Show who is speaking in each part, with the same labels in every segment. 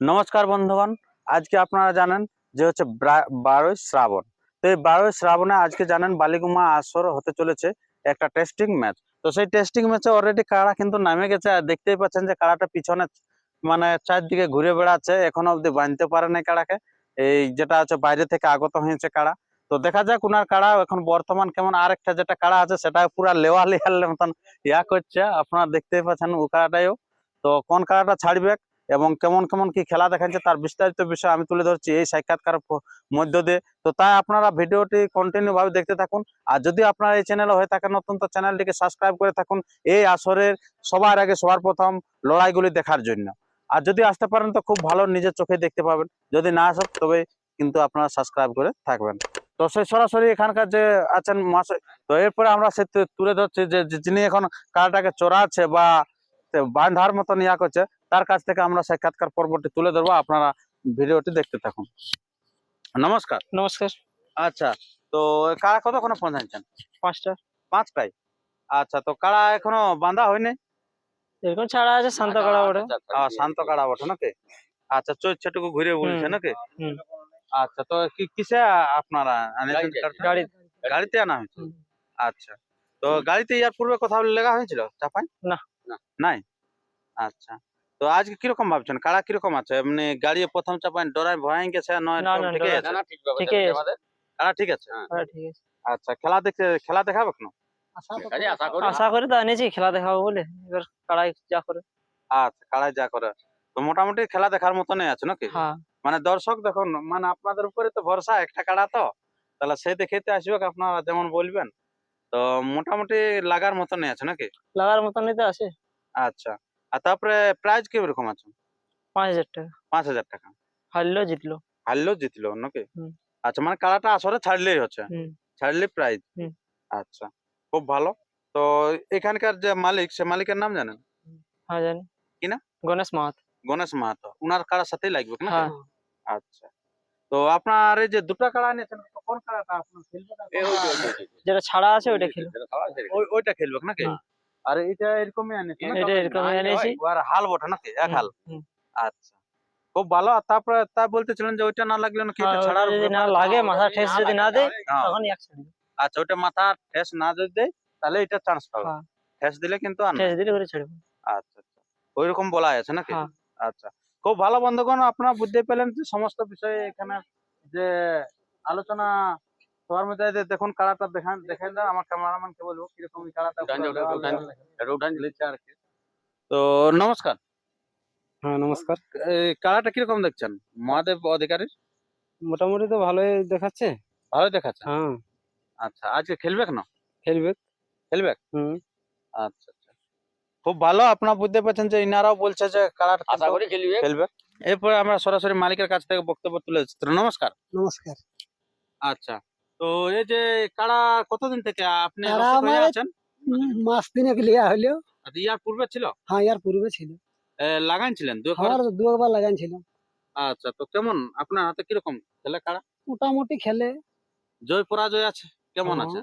Speaker 1: নমস্কার বন্ধুগণ, আজকে আপনারা জানেন যে হচ্ছে ব্রা- বারোই শ্রাবণ। তো এই বারোই শ্রাবণে আজকে জানেন বালিগুমা আসর হতে চলেছে একটা টেস্টিং ম্যাচ তো সেই টেস্টিং ম্যাচে অলরেডি কারা কিন্তু নামে গেছে, আর দেখতেই পাচ্ছেন যে কারাটা পিছনে মানে চারদিকে ঘুরে বেড়াচ্ছে, এখনও অবধি বাঁধতে পারে নাই কাড়াকে এই যেটা হচ্ছে বাইরে থেকে আগত হয়েছে কারা। তো দেখা যাক উনার কাড়া এখন বর্তমান কেমন আরেকটা যেটা কাড়া আছে, সেটা পুরা লেওয়া লেয়ার মতন ইয়া করছে, আপনারা দেখতেই পাচ্ছেন ও কাড়াটাও তো কোন কাড়াটা ছাড়বে এবং কেমন কেমন কি খেলা দেখাচ্ছে তার বিস্তারিত বিষয় আমি তুলে ধরছি এই সাক্ষাৎকার মধ্য দিয়ে। তো তাই আপনারা ভিডিওটি কন্টিনিউ ভাবে দেখতে থাকুন। আর যদি আপনারা এই চ্যানেলে হয়ে থাকেন নতুন, তো চ্যানেলটিকে সাবস্ক্রাইব করে থাকুন। এই আসরের সবার আগে, সবার প্রথম লড়াইগুলি দেখার জন্য। আর যদি আসতে পারেন, তো খুব ভালো নিজের চোখে দেখতে পাবেন। যদি না আসেন, তবে কিন্তু আপনারা সাবস্ক্রাইব করে থাকবেন। তো সেই সরাসরি এখানকার যে আছেন তো এরপরে আমরা সে তুলে ধরছি যে যিনি এখন কারটাকে চড়াচ্ছে বা বাঁধার মতন ইয়া করছে তার কাছ থেকে আমরা সাক্ষাৎকার পর্বটি তুলে ধরবো। আপনারা ভিডিওটি দেখতে থাকুন। নমস্কার।
Speaker 2: নমস্কার।
Speaker 1: আচ্ছা তো কারা কতক্ষণ পৌঁছাচ্ছেন
Speaker 2: পাঁচটা।
Speaker 1: পাঁচটায়? আচ্ছা তো কারা এখনও বাঁধা হয়নি?
Speaker 2: এরকম ছাড়া আছে শান্ত করা ওটা
Speaker 1: শান্ত কাড়া বটে নাকি? আচ্ছা চৈচ্ছটুকু ঘুরে বলছে নাকি। আচ্ছা তো কি কিসে আপনারা গাড়িতে। আনা হয়েছে? আচ্ছা তো গাড়িতে ইয়ার পূর্বে কোথাও লেগা হয়েছিল? চাপাই?
Speaker 2: না।
Speaker 1: নাই? আচ্ছা তো আজকে কীরকম ভাবছেন? কাড়া কীরকম আছে? এমনি গাড়ি প্রথম চাপাই ডরাই ভয় গেছে নয়? ঠিকই আছে?
Speaker 2: ঠিকই আছে।
Speaker 1: কাড়া ঠিক আছে?
Speaker 2: হ্যাঁ, ঠিক আছে।
Speaker 1: আচ্ছা খেলা দেখে খেলা দেখাবে কেন?
Speaker 2: আশা করি। তো এনেছি খেলা দেখাবো বলে। এবার কাড়াই যা করে।
Speaker 1: আচ্ছা কাড়াই যা করে। তো মোটামুটি খেলা দেখার মতনই আছে নাকি?
Speaker 2: হ্যাঁ।
Speaker 1: মানে দর্শক দেখুন মানে আপনাদের উপরে তো ভরসা একটা কাড়া তো? তাহলে সে দেখেতে আসবে আপনারা যেমন বলবেন। তো মোটামুটি লাগার মতনই আছে নাকি?
Speaker 2: লাগার মতনই তো আছে।
Speaker 1: আচ্ছা। আর তারপরে প্রাইজ কীরকম আছে?
Speaker 2: পাঁচ হাজার টাকা।
Speaker 1: পাঁচ হাজার টাকা।
Speaker 2: হারলেও জিতলো।
Speaker 1: হারলেও জিতলো নাকি?
Speaker 2: হুম।
Speaker 1: আচ্ছা মানে কাড়াটা আসরে ছাড়লেই হচ্ছে।
Speaker 2: হুম।
Speaker 1: ছাড়লে প্রাইজ
Speaker 2: হুম।
Speaker 1: আচ্ছা খুব ভালো। তো এখানকার যে মালিক সে মালিকের নাম জানেন?
Speaker 2: হ্যাঁ জানি।
Speaker 1: কি না?
Speaker 2: গণেশ মাহাত।
Speaker 1: গণেশ মাহাতো। উনার কাড়ার সাথেই লাগবে না?
Speaker 2: হ্যাঁ।
Speaker 1: আচ্ছা। তো আপনার এই যে দুটো কাড়া নিয়েছেন কোন কাড়াটা আপনার খেলবে না?
Speaker 2: যেটা ছাড়া আছে ওইটা খেলো।
Speaker 1: ওই ওইটা খেলবে নাকি
Speaker 2: হুম।
Speaker 1: আর এটা এরকমই আনিস
Speaker 2: এটা এরকমই এনেছি
Speaker 1: আর হাল বটে নাকি? এক হাল? আচ্ছা। খুব ভালো। আর তারপরে তা বলতেছিলেন যে ওইটা না লাগলে নাকি ছাড়ার
Speaker 2: যদি না লাগে মাথা ঠেস যদি না দেয়
Speaker 1: হ্যাঁ,
Speaker 2: তখন এক ছাড়ি
Speaker 1: আচ্ছা ওইটা মাথা ঠেস না যদি দেয় তাহলে এটা চান্স পাবে।
Speaker 2: হ্যাঁ।
Speaker 1: ঠেস দিলে কিন্তু
Speaker 2: ঠেস দিলে করে ছাড়বো
Speaker 1: আচ্ছা আচ্ছা। ওইরকম বলা আছে নাকি?
Speaker 2: হ্যাঁ।
Speaker 1: আচ্ছা। খুব ভালো বন্ধুগণ আপনারা বুঝতে পেলেন যে সমস্ত বিষয়ে এখানে যে আলোচনা সবার মধ্যে যে দেখুন কাড়াটা দেখান দেখান দেন আমার ক্যামেরাম্যান কে বলব কীরকম এই কাড়াটা
Speaker 3: উঠান দে,
Speaker 1: পুরো
Speaker 3: উঠান দে,
Speaker 1: দেওয়া
Speaker 3: উঠান
Speaker 1: লিখছে আর কি। তো নমস্কার।
Speaker 4: হ্যাঁ নমস্কার।
Speaker 1: এই কাড়াটা কীরকম দেখছেন? মহাদেব অধিকারীর?
Speaker 4: মোটামুটি তো ভালোই দেখাচ্ছে।
Speaker 1: ভালো দেখাচ্ছে?
Speaker 4: হ্যাঁ।
Speaker 1: আচ্ছা আজকে খেলবে কেন?
Speaker 4: খেলবে।
Speaker 1: খেলবে?
Speaker 4: হুম।
Speaker 1: আচ্ছা আচ্ছা। খুব ভালো আপনারা বুঝতে পারছেন যে ইনারাও বলছে যে কাড়াটা
Speaker 3: আশা করি খেলবে।
Speaker 1: খেলবে। এরপরে আমরা সরাসরি মালিকের কাছ থেকে বক্তব্য তুলে তো নমস্কার।
Speaker 4: নমস্কার।
Speaker 1: আচ্ছা। তো এই যে কাড়া কতদিন থেকে আপনি
Speaker 4: কাড়া
Speaker 1: রসিক হয়ে
Speaker 4: আমার-
Speaker 1: আছেন?
Speaker 4: মাস দিনে লিয়া হইল।
Speaker 1: আর ইয়ার পূর্বে ছিল?
Speaker 4: হ্যাঁ ইয়ার পূর্বে ছিল।
Speaker 1: এ, লাগাইছিলেন দু একবার?
Speaker 4: আমার দু একবার
Speaker 1: আচ্ছা তো কেমন? আপনার হাতে কীরকম খেলে কাড়া
Speaker 4: মোটামুটি খেলে।
Speaker 1: জয় পরাজয় আছে? কেমন
Speaker 4: হ্যাঁ।
Speaker 1: আছে?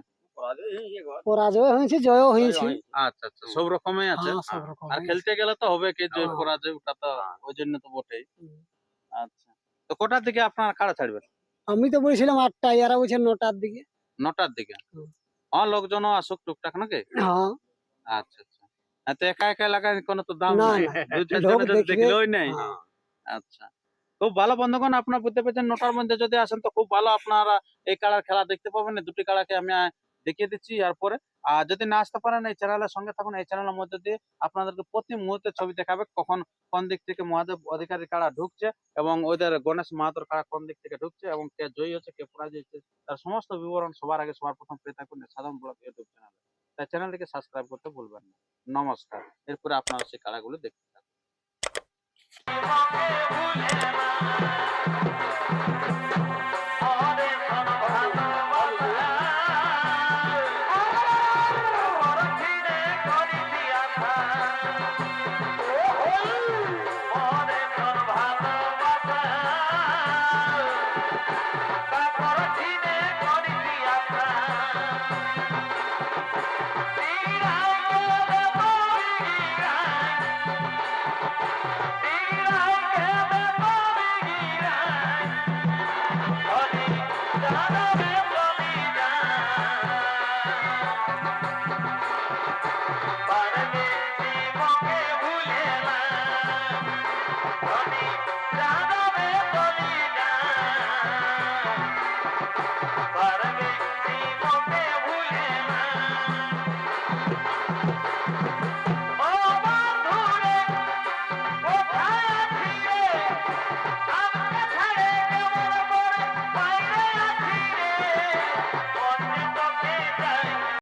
Speaker 4: পরাজয় হয়েছে জয়ও হয়েছে।
Speaker 1: আচ্ছা আচ্ছা সব রকমই আছে।
Speaker 4: হ্যাঁ, সব রকম
Speaker 1: আর
Speaker 4: হয়েছে।
Speaker 1: খেলতে গেলে তো হবে কি জয়
Speaker 4: হ্যাঁ।
Speaker 1: পরাজয় ওটা তো ওই জন্য তো বটেই।
Speaker 4: হুম।
Speaker 1: আচ্ছা তো কটার দিকে আপনার কাড়া ছাড়বেন?
Speaker 4: আমি তো বলেছিলাম আটটা এরা বলছে নটার দিকে।
Speaker 1: নটার দিকে। হ্যাঁ লোকজনও আসুক টুকটাক নাকি?
Speaker 4: হ্যাঁ।
Speaker 1: আচ্ছা আচ্ছা। আর তো একা একা এলাকায় কোনো তো দাম নাই। দেখলেই নাই।
Speaker 4: হ্যাঁ।
Speaker 1: আচ্ছা। খুব ভালো বন্ধুগণ আপনার বুঝতে পেরেছেন নটার মধ্যে যদি আসেন তো খুব ভালো আপনারা এই কালার খেলা দেখতে পাবেন। দুটি কাড়াকে আমি দেখিয়ে দিচ্ছি। এরপরে আর যদি না আসতে পারেন এই চ্যানেলের সঙ্গে থাকুন। এই চ্যানেলের মধ্যে দিয়ে আপনাদেরকে প্রতি মুহূর্তে ছবি দেখাবে কখন কোন দিক থেকে মহাদেব অধিকারী কারা ঢুকছে এবং ওদের গণেশ মাহাতর কারা কোন দিক থেকে ঢুকছে এবং কে জয়ী হচ্ছে, কে পরাজয় হচ্ছে, তার সমস্ত বিবরণ সবার আগে সবার প্রথম পেয়ে থাকুন সাধারণ ব্লগ ইউটিউব চ্যানেলে তাই চ্যানেলটিকে সাবস্ক্রাইব করতে ভুলবেন না। নমস্কার। এরপরে আপনারা সেই কারাগুলো দেখতে থাকুন।